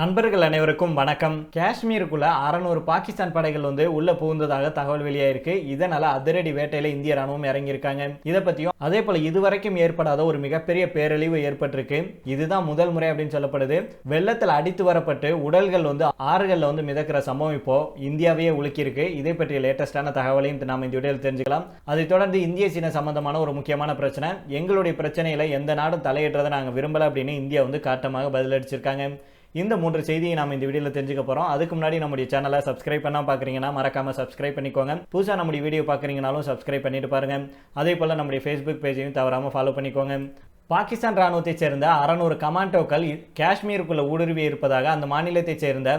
நண்பர்கள் அனைவருக்கும் வணக்கம். காஷ்மீருக்குள்ள அறநூறு பாகிஸ்தான் படைகள் வந்து உள்ள புகுந்ததாக தகவல் வெளியாயிருக்கு. இதனால அதிரடி வேட்டையில இந்திய ராணுவம் இறங்கியிருக்காங்க. இதை பத்தியும் அதே போல இதுவரைக்கும் ஏற்படாத ஒரு மிகப்பெரிய பேரழிவு ஏற்பட்டிருக்கு. இதுதான் முதல் முறை அப்படின்னு சொல்லப்படுது. வெள்ளத்தில் அடித்து வரப்பட்டு உடல்கள் வந்து ஆறுகள்ல வந்து மிதக்கிற சம்பவம் இப்போ இந்தியாவையே உலுக்கியிருக்கு. இதை பற்றிய லேட்டஸ்டான தகவலையும் நாம் இந்த வீடியோவில் தெரிஞ்சுக்கலாம். அதைத் தொடர்ந்து இந்திய சீன சம்பந்தமான ஒரு முக்கியமான பிரச்சனை. எங்களுடைய பிரச்சனையில எந்த நாடும் தலையிடுறதை நாங்கள் விரும்பல அப்படின்னு இந்தியா வந்து காட்டமாக பதிலடிச்சிருக்காங்க இந்த மூன்று செய்தியை நாம் இந்த வீடியோவில் தெரிஞ்சுக்க போகிறோம் அதுக்கு முன்னாடி நம்முடைய சேனலை சப்ஸ்கிரைப் பண்ணால் பார்க்குறீங்கன்னா மறக்காமல் சப்ஸ்கிரைப் பண்ணிக்கோங்க. புதுசாக நம்முடைய வீடியோ பார்க்குறீங்கனாலும் சப்ஸ்கிரைப் பண்ணிட்டு பாருங்க. அதே போல் நம்முடைய ஃபேஸ்புக் பேஜையும் தவறாமல் ஃபாலோ பண்ணிக்கோங்க. பாகிஸ்தான் ராணுவத்தைச் சேர்ந்த அறநூறு கமாண்டோக்கள் காஷ்மீருக்குள்ள ஊடுருவி இருப்பதாக அந்த மாநிலத்தைச் சேர்ந்த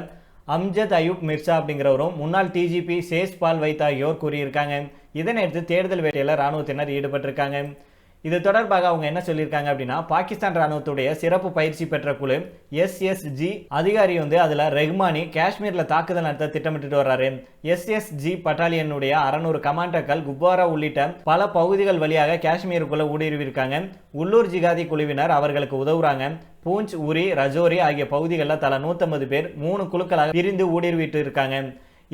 அம்ஜத் அயூப் மிர்சா அப்படிங்கிறவரும் முன்னாள் டிஜிபி சேஷ்பால் வைத் ஆகியோர் கூறியிருக்காங்க. இதனையடுத்து தேடுதல் வேட்டையில் ராணுவத்தினர் ஈடுபட்டிருக்காங்க. இது தொடர்பாக அவங்க என்ன சொல்லியிருக்காங்க அப்படின்னா பாகிஸ்தான் ராணுவத்துடைய சிறப்பு பயிற்சி பெற்ற குழு எஸ்எஸ்ஜி அதிகாரி வந்து அதில் ரெஹ்மானி காஷ்மீரில் தாக்குதல் நடத்த திட்டமிட்டு வர்றாரு. எஸ்எஸ்ஜி பட்டாலியனுடைய அறநூறு கமாண்டர்கள் குப்வாரா உள்ளிட்ட பல பகுதிகள் வழியாக காஷ்மீருக்குள்ள ஊடுருவிருக்காங்க உள்ளூர் ஜிகாதி குழுவினர் அவர்களுக்கு உதவுறாங்க. பூஞ்ச் உரி ரஜோரி ஆகிய பகுதிகளில் தலா நூற்றம்பது பேர் மூணு குழுக்களாக பிரிந்து ஊடுருவிட்டு இருக்காங்க.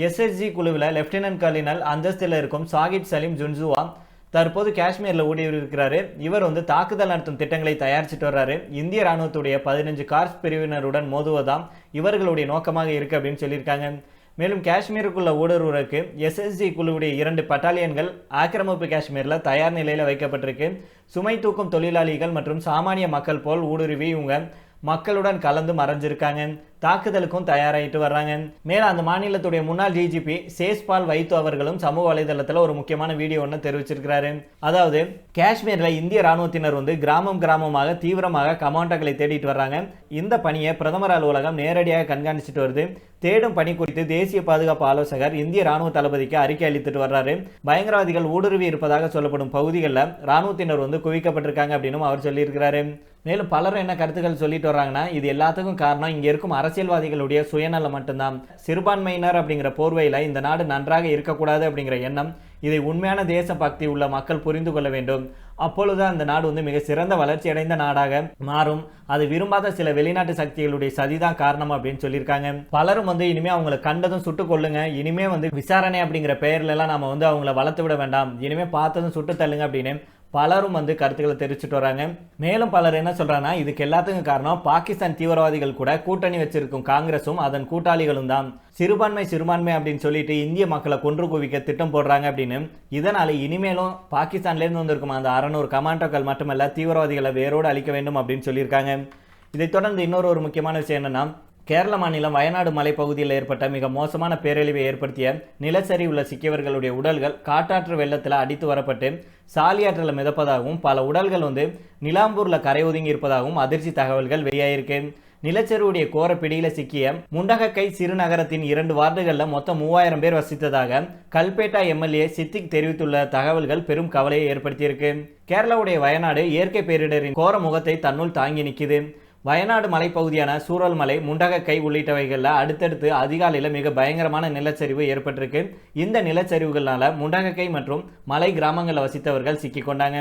எஸ்எஸ்ஜி குழுவில் லெப்டினன்ட் கர்னல் அந்தஸ்தில் இருக்கும் சாகிப் சலீம் ஜுன்சுவா தற்போது காஷ்மீரில் ஊடுருவி இவர் வந்து தாக்குதல் நடத்தும் திட்டங்களை தயாரிச்சுட்டு வர்றாரு. இந்திய ராணுவத்துடைய பதினஞ்சு கார்ஸ் பிரிவினருடன் மோதுவதாம் இவர்களுடைய நோக்கமாக இருக்கு அப்படின்னு சொல்லியிருக்காங்க. மேலும் காஷ்மீருக்குள்ள ஊடுருவருக்கு எஸ்எஸ்ஜி குழுவுடைய இரண்டு பட்டாலியன்கள் ஆக்கிரமிப்பு காஷ்மீரில் தயார் நிலையில் வைக்கப்பட்டிருக்கு. சுமை தூக்கும் தொழிலாளிகள் மற்றும் சாமானிய மக்கள் போல் ஊடுருவி இவங்க மக்களுடன் கலந்து மறைஞ்சிருக்காங்க தாக்குதலுக்கும் தயாராகிட்டு வர்றாங்க மேலும் அந்த மாநிலத்துடைய முன்னாள் டிஜிபி சேஷ்பால் வைத்து அவர்களும் சமூக வலைதளத்தில் ஒரு முக்கியமான வீடியோ ஒன்று தெரிவிச்சிருக்கிறாரு. அதாவது காஷ்மீரில் இந்திய ராணுவத்தினர் வந்து கிராமம் கிராமமாக தீவிரமாக கமாண்டோக்களை தேடிட்டு வர்றாங்க. இந்த பணியை பிரதமர் அலுவலகம் நேரடியாக கண்காணிச்சிட்டு வருது. தேடும் பணி குறித்து தேசிய பாதுகாப்பு ஆலோசகர் இந்திய ராணுவ தளபதிக்கு அறிக்கை அளித்துட்டு வர்றாரு. பயங்கரவாதிகள் ஊடுருவி இருப்பதாக சொல்லப்படும் பகுதிகளில் ராணுவத்தினர் வந்து குவிக்கப்பட்டிருக்காங்க அப்படின்னு அவர் சொல்லியிருக்கிறாரு. மேலும் பலரும் என்ன கருத்துக்கள் சொல்லிட்டு வர்றாங்கன்னா இது எல்லாத்துக்கும் காரணம் இங்கே இருக்கும் அரசியல்வாதிகளுடைய சுயநலம் மட்டும்தான். சிறுபான்மையினர் அப்படிங்கிற போர்வையில் இந்த நாடு நன்றாக இருக்கக்கூடாது அப்படிங்கிற எண்ணம் இதை உண்மையான தேச பக்தி உள்ள மக்கள் புரிந்து கொள்ள வேண்டும். அப்பொழுது அந்த நாடு வந்து மிக சிறந்த வளர்ச்சி அடைந்த நாடாக மாறும். அது விரும்பாத சில வெளிநாட்டு சக்திகளுடைய சதிதான் காரணம் அப்படின்னு சொல்லியிருக்காங்க. பலரும் வந்து இனிமே அவங்களை கண்டதும் சுட்டு கொள்ளுங்க இனிமே வந்து விசாரணை அப்படிங்கிற பெயர்ல எல்லாம் நம்ம வந்து அவங்கள வளர்த்து விட வேண்டாம். இனிமே பார்த்ததும் சுட்டு தள்ளுங்க அப்படின்னு பலரும் வந்து கருத்துக்களை தெரிவிச்சுட்டு வராங்க. மேலும் பலர் என்ன சொல்றாங்கன்னா இதுக்கு எல்லாத்துக்கும் காரணம் பாகிஸ்தான் தீவிரவாதிகள் கூட கூட்டணி வச்சிருக்கும் காங்கிரஸும் அதன் கூட்டாளிகளும் தான். சிறுபான்மை சிறுபான்மை அப்படின்னு சொல்லிட்டு இந்திய மக்களை கொன்று குவிக்க திட்டம் போடுறாங்க அப்படின்னு. இதனால இனிமேலும் பாகிஸ்தான்லேருந்து வந்திருக்கும் அந்த அறநூறு கமாண்டோக்கள் மட்டுமல்ல தீவிரவாதிகளை வேரோடு அழிக்க வேண்டும் அப்படின்னு சொல்லியிருக்காங்க. இதைத் தொடர்ந்து இன்னொரு ஒரு முக்கியமான விஷயம் என்னன்னா கேரள மாநிலம் வயநாடு மலைப்பகுதியில் ஏற்பட்ட மிக மோசமான பேரழிவை ஏற்படுத்திய நிலச்சரிவுள்ள சிக்கியவர்களுடைய உடல்கள் காட்டாற்று வெள்ளத்தில் அடித்து வரப்பட்டு சாலியாற்றில் மிதப்பதாகவும் பல உடல்கள் வந்து நிலாம்பூரில் கரை ஒதுங்கி இருப்பதாகவும் அதிர்ச்சி தகவல்கள் வெளியாயிருக்கு. நிலச்சரிவுடைய கோர பிடியில் சிக்கிய முண்டகக்கை சிறுநகரத்தின் இரண்டு வார்டுகளில் மொத்தம் மூவாயிரம் பேர் வசித்ததாக கல்பேட்டா எம்எல்ஏ சித்திக் தெரிவித்துள்ள தகவல்கள் பெரும் கவலையை ஏற்படுத்தியிருக்கு. கேரளாவுடைய வயநாடு இயற்கை பேரிடரின் கோர முகத்தை தன்னுள் தாங்கி நிற்கிது வயநாடு மலைப்பகுதியான சூரல்மலை முண்டகக்கை உள்ளிட்டவைகளில் அடுத்தடுத்து அதிகாலையில் மிக பயங்கரமான நிலச்சரிவு ஏற்பட்டிருக்கு. இந்த நிலச்சரிவுகளால் முண்டகக்கை மற்றும் மலை கிராமங்களில் வசித்தவர்கள் சிக்கிக்கொண்டாங்க.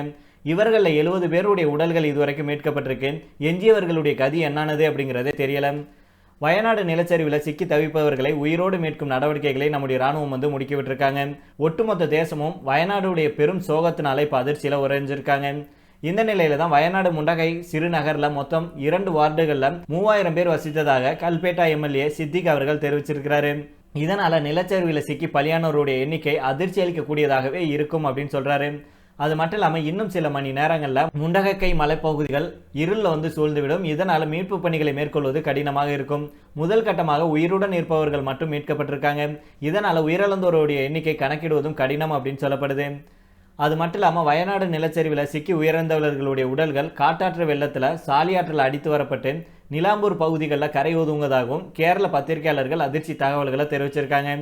இவர்களில் எழுபது பேருடைய உடல்கள் இதுவரைக்கும் மீட்கப்பட்டிருக்கு. எஞ்சியவர்களுடைய கதி என்னானது அப்படிங்கிறதே தெரியல. வயநாடு நிலச்சரிவில் சிக்கி தவிப்பவர்களை உயிரோடு மீட்கும் நடவடிக்கைகளை நம்முடைய ராணுவம் வந்து முடுக்கிவிட்டிருக்காங்க ஒட்டுமொத்த தேசமும் வயநாடுடைய பெரும் சோகத்தினால இப்போ அதிர்ச்சியில் உறைஞ்சிருக்காங்க. இந்த நிலையில தான் வயநாடு முண்டகை சிறுநகரில் மொத்தம் இரண்டு வார்டுகளில் மூவாயிரம் பேர் வசித்ததாக கல்பேட்டா எம்எல்ஏ சித்திக் அவர்கள் தெரிவிச்சிருக்கிறாரு. இதனால நிலச்சரிவில் சிக்கி பலியானோருடைய எண்ணிக்கை அதிர்ச்சி அளிக்கக்கூடியதாகவே இருக்கும் அப்படின்னு சொல்றாரு. அது மட்டும் இல்லாமல் இன்னும் சில மணி நேரங்களில் முண்டகக்கை மலைப்பகுதிகள் இருளில் வந்து சூழ்ந்துவிடும். இதனால் மீட்பு பணிகளை மேற்கொள்வது கடினமாக இருக்கும். முதல் கட்டமாக உயிருடன் இருப்பவர்கள் மட்டும் மீட்கப்பட்டிருக்காங்க. இதனால் உயிரிழந்தோருடைய எண்ணிக்கை கணக்கிடுவதும் கடினம் அப்படின்னு சொல்லப்படுது. அது மட்டும் இல்லாமல் வயநாடு நிலச்சரிவில் சிக்கி உயர்ந்தவர்களுடைய உடல்கள் காட்டாற்று வெள்ளத்தில் சாலியாற்றில் அடித்து வரப்பட்டு நிலாம்பூர் பகுதிகளில் கரை ஒதுங்குவதாகவும் கேரள பத்திரிகையாளர்கள் அதிர்ச்சி தகவல்களை தெரிவிச்சிருக்காங்க.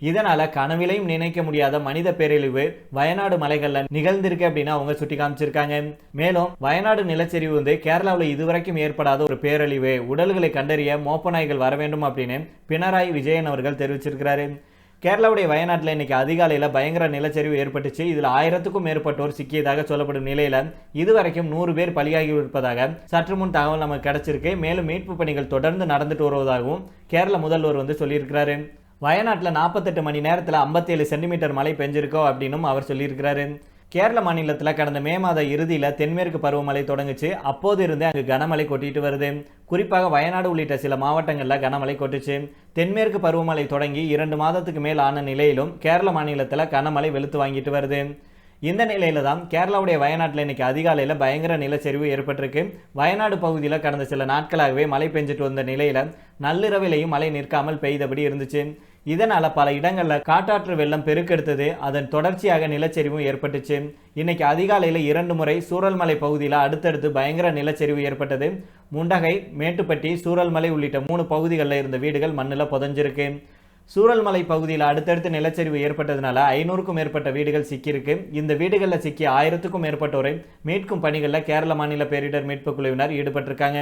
இதனால் கனவிலையும் நினைக்க முடியாத மனித பேரழிவு வயநாடு மலைகளில் நிகழ்ந்திருக்கு அப்படின்னு அவங்க சுட்டி காமிச்சிருக்காங்க மேலும் வயநாடு நிலச்சரிவு வந்து கேரளாவில் இதுவரைக்கும் ஏற்படாத ஒரு பேரழிவு உடல்களை கண்டறிய மோப்ப நாய்கள் வர வேண்டும் அப்படின்னு பினராயி விஜயன் அவர்கள் தெரிவிச்சிருக்கிறாரு. கேரளாவுடைய வயநாட்டில் இன்னைக்கு அதிகாலையில் பயங்கர நிலச்சரிவு ஏற்பட்டுச்சு. இதில் ஆயிரத்துக்கும் மேற்பட்டோர் சிக்கியதாக சொல்லப்படும் நிலையில் இதுவரைக்கும் நூறு பேர் பலியாகி இருப்பதாக சற்று முன் தகவல் நமக்கு கிடைச்சிருக்கு. மேலும் மீட்பு பணிகள் தொடர்ந்து நடந்துட்டு வருவதாகவும் கேரள முதல்வர் வந்து சொல்லியிருக்கிறாரு. வயநாட்டில் நாற்பத்தெட்டு மணி நேரத்தில் ஐம்பத்தேழு சென்டிமீட்டர் மழை பெஞ்சிருக்கோ அப்படின்னும் அவர் சொல்லியிருக்கிறாரு. கேரள மாநிலத்தில் கடந்த மே மாத இறுதியில் தென்மேற்கு பருவமழை தொடங்குச்சு. அப்போது இருந்தே அங்கு கனமழை கொட்டிட்டு வருது. குறிப்பாக வயநாடு உள்ளிட்ட சில மாவட்டங்களில் கனமழை கொட்டுச்சு. தென்மேற்கு பருவமழை தொடங்கி இரண்டு மாதத்துக்கு மேல் ஆன நிலையிலும் கேரள மாநிலத்தில் கனமழை வெளுத்து வாங்கிட்டு வருது. இந்த நிலையில தான் கேரளாவுடைய வயநாட்டில் இன்னைக்கு அதிகாலையில் பயங்கர நிலச்சரிவு ஏற்பட்டிருக்கு. வயநாடு பகுதியில் கடந்த சில நாட்களாகவே மழை பெஞ்சிட்டு வந்த நிலையில நள்ளிரவிலையும் மழை நிற்காமல் பெய்தபடி இருந்துச்சு. இதனால் பல இடங்களில் காட்டாற்று வெள்ளம் பெருக்கெடுத்தது. அதன் தொடர்ச்சியாக நிலச்சரிவும் ஏற்பட்டுச்சு. இன்னைக்கு அதிகாலையில் இரண்டு முறை சூரல்மலை பகுதியில் அடுத்தடுத்து பயங்கர நிலச்சரிவு ஏற்பட்டது. முண்டகை மேட்டுப்பட்டி சூரல்மலை உள்ளிட்ட மூணு பகுதிகளில் இருந்த வீடுகள் மண்ணில் புதஞ்சிருக்கு. சூரல்மலை பகுதியில் அடுத்தடுத்து நிலச்சரிவு ஏற்பட்டதுனால ஐநூறுக்கும் மேற்பட்ட வீடுகள் சிக்கியிருக்கு. இந்த வீடுகளில் சிக்கிய ஆயிரத்துக்கும் மேற்பட்டோரை மீட்கும் பணிகளில் கேரள மாநில பேரிடர் மீட்பு குழுவினர் ஈடுபட்டிருக்காங்க.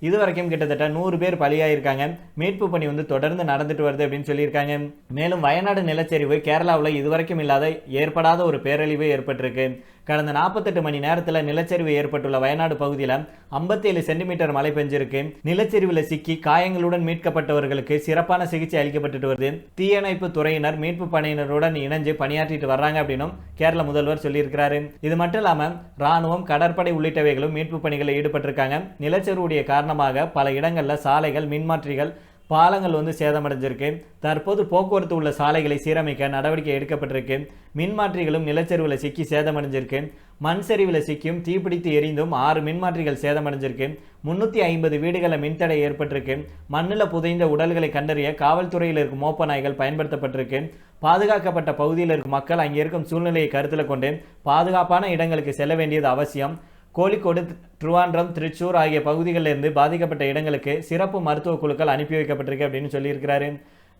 இதுவரைக்கும் கிட்டத்தட்ட நூறு பேர் பலியாயிருக்காங்க. மீட்பு பணி வந்து தொடர்ந்து நடந்துட்டு வருது அப்படின்னு சொல்லியிருக்காங்க. மேலும் வயநாடு நிலச்சரிவு கேரளாவில் இதுவரைக்கும் இல்லாத ஏற்படாத ஒரு பேரழிவு ஏற்பட்டிருக்கு. கடந்த நாற்பத்தெட்டு மணி நேரத்தில் நிலச்சரிவு ஏற்பட்டுள்ள வயநாடு பகுதியில் ஐம்பத்தேழு சென்டிமீட்டர் மழை பெஞ்சிருக்கு. நிலச்சரிவில் சிக்கி காயங்களுடன் மீட்கப்பட்டவர்களுக்கு சிறப்பான சிகிச்சை அளிக்கப்பட்டு வருது. தீயணைப்பு துறையினர் மீட்பு பணியினருடன் இணைஞ்சு பணியாற்றிட்டு வர்றாங்க அப்படின்னும் கேரள முதல்வர் சொல்லியிருக்கிறாரு. இது மட்டும் இல்லாமல் ராணுவம் கடற்படை உள்ளிட்டவைகளும் மீட்பு பணிகளில் ஈடுபட்டிருக்காங்க. நிலச்சரிவுடைய காரணமாக பல இடங்களில் சாலைகள் மின்மாற்றிகள் பாலங்கள் வந்து சேதமடைஞ்சிருக்கு. தற்போது போக்குவரத்து உள்ள சாலைகளை சீரமைக்க நடவடிக்கை எடுக்கப்பட்டிருக்கு. மின்மாற்றிகளும் நிலச்சரிவில் சிக்கி சேதமடைஞ்சிருக்கு. மண் சரிவில் சிக்கியும் தீப்பிடித்து எரிந்தும் ஆறு மின்மாற்றிகள் சேதமடைஞ்சிருக்கு. முன்னூற்றி ஐம்பது வீடுகளில் மின்தடை ஏற்பட்டிருக்கு. மண்ணில் புதைந்த உடல்களை கண்டறிய காவல்துறையில் இருக்கும் மோப்ப நாய்கள் பயன்படுத்தப்பட்டிருக்கு. பாதுகாக்கப்பட்ட பகுதியில் இருக்கும் மக்கள் அங்கே இருக்கும் சூழ்நிலையை கருத்தில் கொண்டு பாதுகாப்பான இடங்களுக்கு செல்ல வேண்டியது அவசியம். கோழிக்கோடு திருவாண்டம் திருச்சூர் ஆகிய பகுதிகளிலிருந்து பாதிக்கப்பட்ட இடங்களுக்கு சிறப்பு மருத்துவ குழுக்கள் அனுப்பி வைக்கப்பட்டிருக்கு அப்படின்னு சொல்லியிருக்கிறாரு.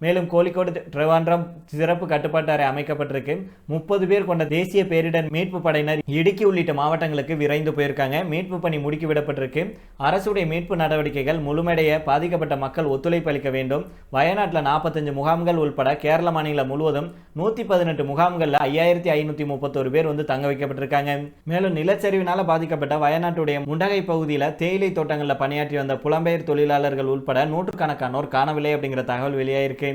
மேலும் கோழிக்கோடு திருவாண்டம் சிறப்பு கட்டுப்பாட்டு அறை அமைக்கப்பட்டிருக்கு. முப்பது பேர் கொண்ட தேசிய பேரிடர் மீட்பு படையினர் இடுக்கி உள்ளிட்ட மாவட்டங்களுக்கு விரைந்து போயிருக்காங்க. மீட்பு பணி முடுக்கி விடப்பட்டிருக்கு. அரசுடைய மீட்பு நடவடிக்கைகள் முழுமடைய பாதிக்கப்பட்ட மக்கள் ஒத்துழைப்பு அளிக்க வேண்டும். வயநாட்டில் நாற்பத்தஞ்சு முகாம்கள் உட்பட கேரள மாநிலம் முழுவதும் நூற்றி பதினெட்டு முகாம்களில் ஐயாயிரத்தி ஐநூற்றி முப்பத்தோரு பேர் வந்து தங்க வைக்கப்பட்டிருக்காங்க. மேலும் நிலச்சரிவினால் பாதிக்கப்பட்ட வயநாட்டுடைய முண்டகை பகுதியில் தேயிலை தோட்டங்களில் பணியாற்றி வந்த புலம்பெயர் தொழிலாளர்கள் உட்பட நூற்றுக்கணக்கானோர் காணவில்லை அப்படிங்கிற தகவல் வெளியாயிருக்கு.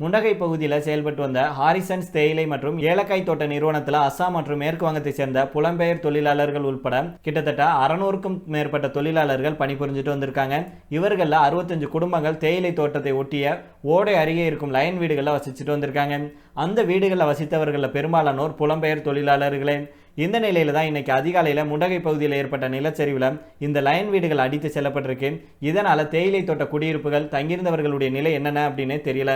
முண்டகை பகுதியில் செயல்பட்டு வந்த ஹாரிசன்ஸ் தேயிலை மற்றும் ஏலக்காய் தோட்ட நிறுவனத்தில் அஸ்ஸாம் மற்றும் மேற்கு வங்கத்தை சேர்ந்த புலம்பெயர் தொழிலாளர்கள் உட்பட கிட்டத்தட்ட அறநூறுக்கும் மேற்பட்ட தொழிலாளர்கள் பணிபுரிஞ்சுட்டு வந்திருக்காங்க. இவர்களில் அறுபத்தஞ்சு குடும்பங்கள் தேயிலை தோட்டத்தை ஒட்டிய ஓடை அருகே இருக்கும் லைன் வீடுகளில் வசிச்சுட்டு வந்திருக்காங்க. அந்த வீடுகளில் வசித்தவர்களில் பெரும்பாலானோர் புலம்பெயர் தொழிலாளர்களே. இந்த நிலையில் தான் இன்றைக்கி அதிகாலையில் முண்டகை பகுதியில் ஏற்பட்ட நிலச்சரிவில் இந்த லைன் வீடுகள் அடித்து செல்லப்பட்டிருக்கு. இதனால் தேயிலை தோட்ட குடியிருப்புகள் தங்கியிருந்தவர்களுடைய நிலை என்னென்ன அப்படின்னு தெரியல.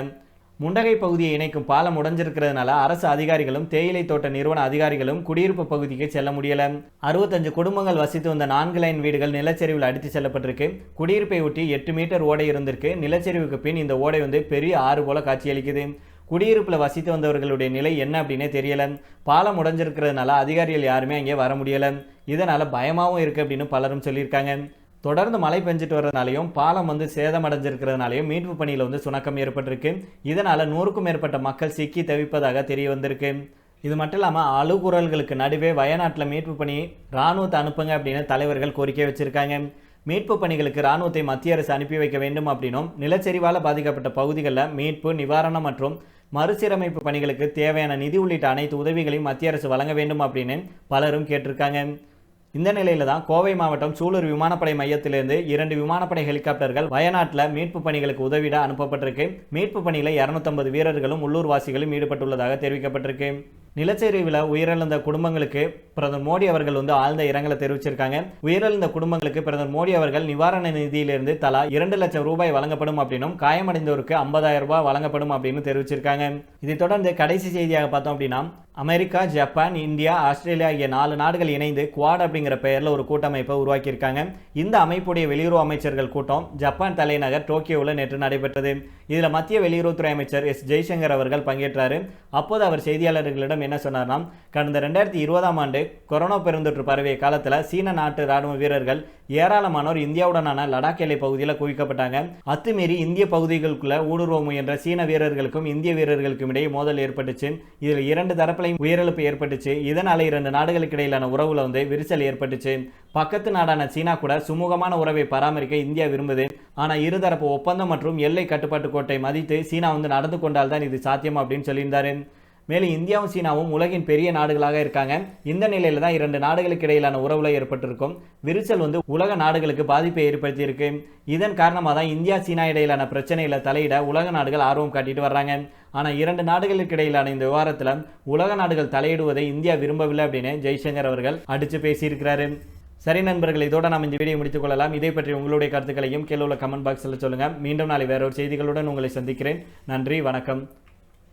முண்டகை பகுதியை இணைக்கும் பாலம் உடைஞ்சிருக்கிறதுனால அரசு அதிகாரிகளும் தேயிலை தோட்ட நிறுவன அதிகாரிகளும் குடியிருப்பு பகுதிக்கு செல்ல முடியல. அறுபத்தஞ்சு குடும்பங்கள் வசித்து வந்த நான்கு லைன் வீடுகள் நிலச்சரிவில் அடித்து செல்லப்பட்டிருக்கு. குடியிருப்பை ஒட்டி எட்டு மீட்டர் ஓடை இருந்திருக்கு. நிலச்சரிவுக்கு பின் இந்த ஓடை வந்து பெரிய ஆறு போல காட்சியளிக்குது. குடியிருப்பில் வசித்து வந்தவர்களுடைய நிலை என்ன அப்படின்னே தெரியலை. பாலம் உடஞ்சிருக்கிறதுனால அதிகாரிகள் யாருமே அங்கே வர முடியலை. இதனால் பயமாகவும் இருக்குது அப்படின்னு பலரும் சொல்லியிருக்காங்க. தொடர்ந்து மழை பெஞ்சிட்டு வர்றதுனாலையும் பாலம் வந்து சேதமடைஞ்சிருக்கிறதுனாலையும் மீட்பு பணியில் வந்து சுணக்கம் ஏற்பட்டிருக்கு. இதனால் நூறுக்கும் மேற்பட்ட மக்கள் சிக்கி தவிப்பதாக தெரிய வந்திருக்கு. இது மட்டும் இல்லாமல் அழுகுரல்களுக்கு நடுவே வயநாட்டில் மீட்பு பணி இராணுவத்தை அனுப்புங்க அப்படின்னு தலைவர்கள் கோரிக்கை வச்சுருக்காங்க. மீட்பு பணிகளுக்கு இராணுவத்தை மத்திய அரசு அனுப்பி வைக்க வேண்டும் அப்படின்னும் நிலச்சரிவால் பாதிக்கப்பட்ட பகுதிகளில் மீட்பு நிவாரணம் மற்றும் மறுசீரமைப்பு பணிகளுக்கு தேவையான நிதி உள்ளிட்ட அனைத்து உதவிகளையும் மத்திய அரசு வழங்க வேண்டும் அப்படின்னு பலரும் கேட்டிருக்காங்க. இந்த நிலையில தான் கோவை மாவட்டம் சூலூர் விமானப்படை மையத்திலிருந்து இரண்டு விமானப்படை ஹெலிகாப்டர்கள் வயநாட்டில் மீட்பு பணிகளுக்கு உதவிட அனுப்பப்பட்டிருக்கு. மீட்பு பணியில் இரநூத்தம்பது வீரர்களும் உள்ளூர்வாசிகளும் ஈடுபட்டுள்ளதாக தெரிவிக்கப்பட்டிருக்கு. நிலச்சரிவில் உயிரிழந்த குடும்பங்களுக்கு பிரதமர் மோடி அவர்கள் வந்து ஆழ்ந்த இரங்கலை தெரிவிச்சிருக்காங்க. உயிரிழந்த குடும்பங்களுக்கு பிரதமர் மோடி அவர்கள் நிவாரண நிதியிலிருந்து தலா இரண்டு லட்சம் ரூபாய் வழங்கப்படும் அப்படின்னும் காயமடைந்தோருக்கு ஐம்பதாயிரம் ரூபாய் வழங்கப்படும் அப்படின்னு தெரிவிச்சிருக்காங்க. இதை தொடர்ந்து கடைசி செய்தியாக பார்த்தோம் அப்படின்னா அமெரிக்கா ஜப்பான் இந்தியா ஆஸ்திரேலியா ஆகிய நாலு நாடுகள் இணைந்து குவாட் அப்படிங்கிற பெயரில் ஒரு கூட்டமைப்பை உருவாக்கியிருக்காங்க. இந்த அமைப்புடைய வெளியுறவு அமைச்சர்கள் கூட்டம் ஜப்பான் தலைநகர் டோக்கியோவில் நேற்று நடைபெற்றது. இதில் மத்திய வெளியுறவுத்துறை அமைச்சர் எஸ். ஜெய்சங்கர் அவர்கள் பங்கேற்றார். அப்போது அவர் செய்தியாளர்களிடம் என்ன சொன்னார்னா கடந்த ரெண்டாயிரத்தி இருபதாம் ஆண்டு கொரோனா பெருந்தொற்று பரவிய காலத்தில் சீன நாட்டு ராணுவ வீரர்கள் ஏராளமானோர் இந்தியாவுடனான லடாக் எல்லை பகுதியில் குவிக்கப்பட்டாங்க. அத்துமீறி இந்திய பகுதிகளுக்குள்ள ஊடுருவ முயன்ற சீன வீரர்களுக்கும் இந்திய வீரர்களுக்கும் இடையே மோதல் ஏற்பட்டுச்சு. இதில் இரண்டு தரப்பில் தரப்புலையும் உயிரிழப்பு ஏற்பட்டுச்சு. இதனால இரண்டு நாடுகளுக்கு இடையிலான உறவுல வந்து விரிசல் ஏற்பட்டுச்சு. பக்கத்து நாடான சீனா கூட சுமூகமான உறவை பராமரிக்க இந்தியா விரும்புது. ஆனால் இருதரப்பு ஒப்பந்தம் மற்றும் எல்லை கட்டுப்பாட்டு கோட்டை மதித்து சீனா வந்து நடந்து கொண்டால்தான் இது சாத்தியம் அப்படின்னு சொல்லியிருந்தாரு. மேலும் இந்தியாவும் சீனாவும் உலகின் பெரிய நாடுகளாக இருக்காங்க. இந்த நிலையில் தான் இரண்டு நாடுகளுக்கு இடையிலான உறவுல ஏற்பட்டிருக்கும். விரிசல் வந்து உலக நாடுகளுக்கு பாதிப்பை ஏற்படுத்தியிருக்கு. இதன் காரணமாக தான் இந்தியா சீனா இடையிலான பிரச்சனையில் தலையிட உலக நாடுகள் ஆர்வம் காட்டிட்டு வர்றாங்க. ஆனால் இரண்டு நாடுகளுக்கு இடையிலான இந்த விவகாரத்தில் உலக நாடுகள் தலையிடுவதை இந்தியா விரும்பவில்லை அப்படின்னு ஜெய்சங்கர் அவர்கள் அடித்து பேசியிருக்கிறாரு. சரி நண்பர்கள் இதோட நாம் இந்த வீடியோ முடித்துக் கொள்ளலாம். இதை பற்றி உங்களுடைய கருத்துக்களையும் கீழே உள்ள கமெண்ட் பாக்ஸில் சொல்லுங்கள் மீண்டும் நாளை வேறொரு செய்திகளுடன் உங்களை சந்திக்கிறேன். நன்றி வணக்கம்.